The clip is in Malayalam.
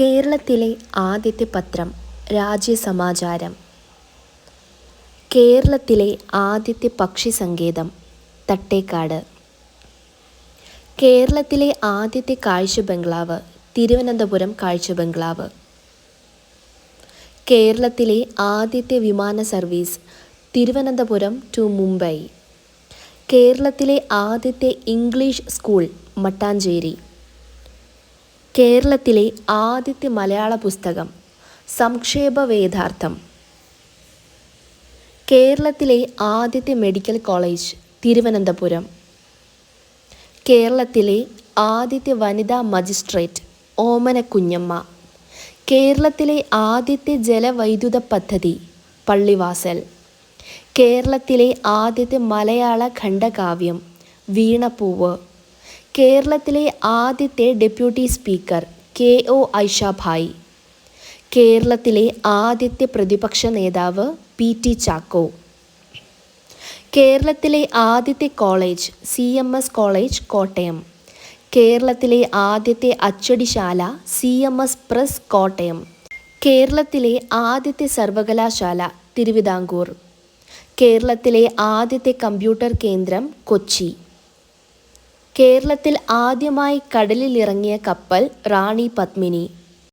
കേരളത്തിലെ ആദ്യത്തെ പത്രം രാജ്യസമാചാരം. കേരളത്തിലെ ആദ്യത്തെ പക്ഷി സങ്കേതം തട്ടേക്കാട്. കേരളത്തിലെ ആദ്യത്തെ കാഴ്ച ബംഗ്ലാവ് തിരുവനന്തപുരം കാഴ്ച ബംഗ്ലാവ് കേരളത്തിലെ ആദ്യത്തെ വിമാന സർവീസ് തിരുവനന്തപുരം ടു മുംബൈ. കേരളത്തിലെ ആദ്യത്തെ ഇംഗ്ലീഷ് സ്കൂൾ മട്ടാഞ്ചേരി. കേരളത്തിലെ ആദ്യത്തെ മലയാള പുസ്തകം സംക്ഷേപ വേദാർത്ഥം കേരളത്തിലെ ആദ്യത്തെ മെഡിക്കൽ കോളേജ് തിരുവനന്തപുരം. കേരളത്തിലെ ആദ്യത്തെ വനിതാ മജിസ്ട്രേറ്റ് ഓമന കുഞ്ഞമ്മ കേരളത്തിലെ ആദ്യത്തെ ജലവൈദ്യുത പദ്ധതി പള്ളിവാസൽ. കേരളത്തിലെ ആദ്യത്തെ മലയാള ഖണ്ഡകാവ്യം വീണപ്പൂവ് കേരളത്തിലെ ആദ്യത്തെ deputy speaker K O Aishabhai. കേരളത്തിലെ ആദ്യത്തെ പ്രതിപക്ഷ നേതാവ് പി ടി ചാക്കോ. കേരളത്തിലെ ആദ്യത്തെ college C M S college Kottayam. കേരളത്തിലെ ആദ്യത്തെ അച്ചടിശാല C M S press Kottayam. കേരളത്തിലെ ആദ്യത്തെ സർവകലാശാല തിരുവിതാംകൂർ. കേരളത്തിലെ ആദ്യത്തെ കമ്പ്യൂട്ടർ കേന്ദ്രം കൊച്ചി. കേരളത്തിൽ ആദ്യമായി കടലിലിറങ്ങിയ കപ്പൽ റാണി പത്മിനി.